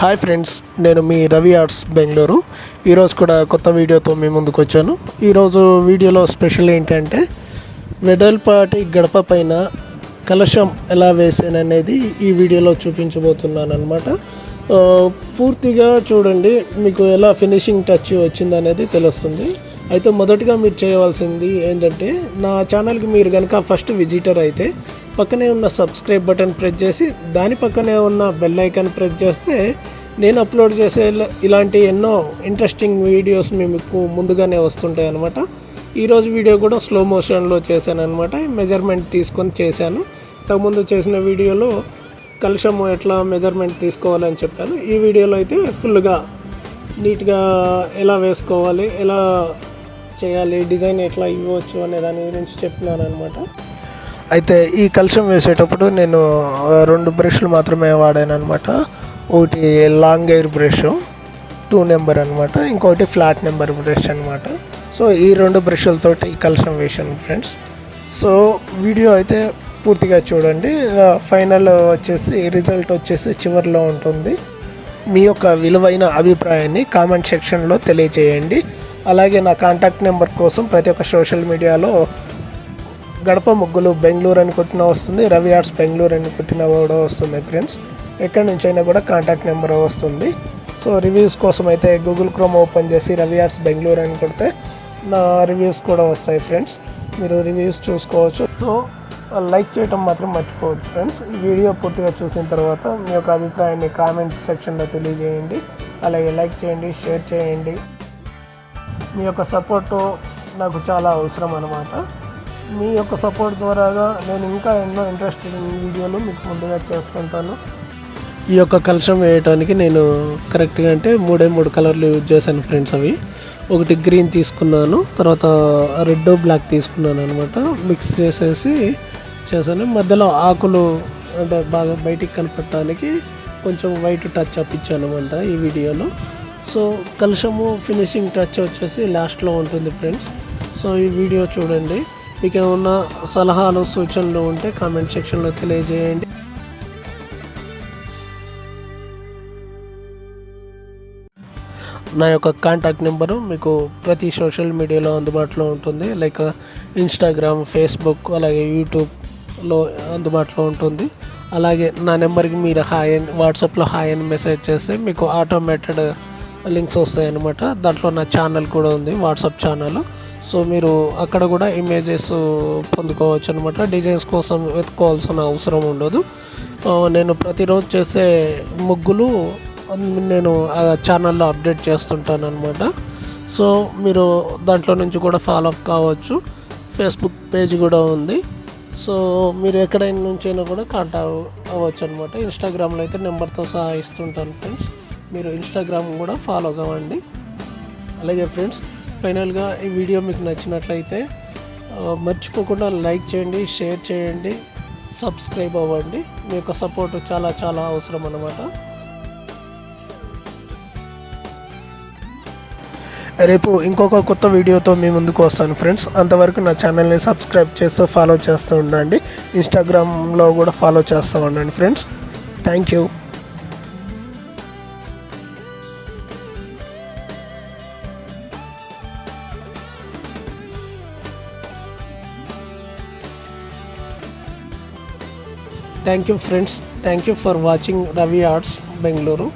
Hi friends నేను మీ Ravi arts Bengaluru. ఈరోజు కూడా కొత్త వీడియోతో మీ ముందుకు వచ్చాను. ఈరోజు వీడియోలో స్పెషల్ ఏంటంటే వెడల్పాటి గడప పైన కలశం ఎలా వేసాననేది ఈ వీడియోలో చూపించబోతున్నాను అనమాట పూర్తిగా చూడండి మీకు ఎలా ఫినిషింగ్ టచ్ వచ్చిందనేది తెలుస్తుంది. అయితే మొదటిగా మీరు చేయవలసింది ఏంటంటే నా ఛానల్కి మీరు కనుక ఫస్ట్ విజిటర్ అయితే పక్కనే ఉన్న సబ్స్క్రైబ్ బటన్ ప్రెస్ చేసి దాని పక్కనే ఉన్న బెల్ ఐకాన్ ప్రెస్ చేస్తే నేను అప్లోడ్ చేసే ఇలాంటి ఎన్నో ఇంట్రెస్టింగ్ వీడియోస్ మీకు ముందుగానే వస్తుంటాయి అనమాట ఈరోజు వీడియో కూడా స్లో మోషన్లో చేశాను అనమాట మెజర్మెంట్ తీసుకొని చేశాను. ఇంతకుముందు చేసిన వీడియోలో కలుషము ఎట్లా మెజర్మెంట్ తీసుకోవాలని చెప్పాను. ఈ వీడియోలో అయితే ఫుల్గా నీట్గా ఎలా వేసుకోవాలి ఎలా చేయాలి డిజైన్ ఎట్లా ఇవ్వచ్చు అనే దాని గురించి చెప్తున్నాను అనమాట అయితే ఈ కలుషం వేసేటప్పుడు నేను రెండు బ్రష్లు మాత్రమే వాడాను అనమాట ఒకటి long air brush two number అనమాట ఇంకోటి ఫ్లాట్ నెంబర్ బ్రష్ అనమాట సో ఈ రెండు బ్రష్లతోటి ఈ వేసాను ఫ్రెండ్స్. సో వీడియో అయితే పూర్తిగా చూడండి. ఫైనల్ వచ్చేసి రిజల్ట్ వచ్చేసి చివరిలో ఉంటుంది. మీ యొక్క విలువైన అభిప్రాయాన్ని కామెంట్ సెక్షన్లో తెలియచేయండి. అలాగే నా కాంటాక్ట్ నెంబర్ కోసం ప్రతి ఒక్క సోషల్ మీడియాలో గడప ముగ్గులు బెంగళూరు అని కొట్టిన వస్తుంది రవి ఆర్ట్స్ బెంగళూరు అని కొట్టిన కూడా వస్తుంది ఫ్రెండ్స్. ఎక్కడి నుంచి అయినా కూడా కాంటాక్ట్ నెంబర్ వస్తుంది. సో రివ్యూస్ కోసం అయితే గూగుల్ క్రోమ్ ఓపెన్ చేసి రవి ఆర్ట్స్ బెంగళూరు అని కొడితే నా రివ్యూస్ కూడా వస్తాయి ఫ్రెండ్స్ మీరు రివ్యూస్ చూసుకోవచ్చు. సో లైక్ చేయటం మాత్రం మర్చిపోవద్దు ఫ్రెండ్స్ ఈ వీడియో పూర్తిగా చూసిన తర్వాత మీ యొక్క అభిప్రాయాన్ని కామెంట్ సెక్షన్లో తెలియజేయండి. అలాగే లైక్ చేయండి షేర్ చేయండి. మీ యొక్క సపోర్టు నాకు చాలా అవసరం అనమాట మీ యొక్క సపోర్ట్ ద్వారాగా నేను ఇంకా ఎన్నో ఇంట్రెస్టింగ్ వీడియోలు మీకు ముందుగా చేస్తుంటాను. ఈ యొక్క కలశం వేయటానికి నేను కరెక్ట్గా అంటే మూడే మూడు కలర్లు యూజ్ చేశాను ఫ్రెండ్స్ అవి. ఒకటి గ్రీన్ తీసుకున్నాను తర్వాత రెడ్ బ్లాక్ తీసుకున్నాను అనమాట మిక్స్ చేసేసి చేశాను. మధ్యలో ఆకులు అంటే బాగా బయటికి కనపడటానికి కొంచెం వైట్ టచ్ అప్ ఇచ్చాను అనమాట ఈ వీడియోలో. సో కలుషము ఫినిషింగ్ టచ్ వచ్చేసి లాస్ట్లో ఉంటుంది ఫ్రెండ్స్ సో ఈ వీడియో చూడండి. మీకు ఏమన్నా సలహాలు సూచనలు ఉంటే కామెంట్ సెక్షన్లో తెలియజేయండి. నా యొక్క కాంటాక్ట్ నెంబరు మీకు ప్రతి సోషల్ మీడియాలో అందుబాటులో ఉంటుంది. లైక్ ఇన్స్టాగ్రామ్ ఫేస్బుక్ అలాగే యూట్యూబ్లో అందుబాటులో ఉంటుంది. అలాగే నా నెంబర్కి మీరు హాయ్ అని వాట్సాప్లో హాయ్ అని మెసేజ్ చేస్తే మీకు ఆటోమేటెడ్ లింక్స్ వస్తాయన్నమాట. దాంట్లో నా ఛానల్ కూడా ఉంది వాట్సాప్ ఛానల్ సో మీరు అక్కడ కూడా ఇమేజెస్ పొందుకోవచ్చు అనమాట డిజైన్స్ కోసం వెతుక్కోవాల్సిన అవసరం ఉండదు. Uh, నేను ప్రతిరోజు చేసే ముగ్గులు నేను ఆ ఛానల్లో అప్డేట్ చేస్తుంటాను అనమాట సో మీరు దాంట్లో నుంచి కూడా ఫాలో అప్ కావచ్చు. ఫేస్బుక్ పేజ్ కూడా ఉంది. సో మీరు ఎక్కడైనా నుంచి అయినా కూడా కాంటాక్ట్ అవ్వచ్చు అనమాట ఇన్స్టాగ్రామ్లో అయితే నెంబర్తో సహా ఇస్తుంటాను ఫ్రెండ్స్ మీరు ఇన్స్టాగ్రామ్ కూడా ఫాలో కావండి. అలాగే ఫ్రెండ్స్ ఫైనల్గా ఈ వీడియో మీకు నచ్చినట్లయితే మర్చిపోకుండా లైక్ చేయండి షేర్ చేయండి సబ్స్క్రైబ్ అవ్వండి. మీ యొక్క సపోర్ట్ చాలా చాలా అవసరం అన్నమాట రేపు ఇంకొక కొత్త వీడియోతో మీ ముందుకు వస్తాను ఫ్రెండ్స్. అంతవరకు నా ఛానల్ని సబ్స్క్రైబ్ చేస్తూ ఫాలో చేస్తూ ఉండండి. ఇన్స్టాగ్రామ్లో కూడా ఫాలో చేస్తూ ఉండండి friends. Thank you thank you friends thank you for watching Ravi arts Bengaluru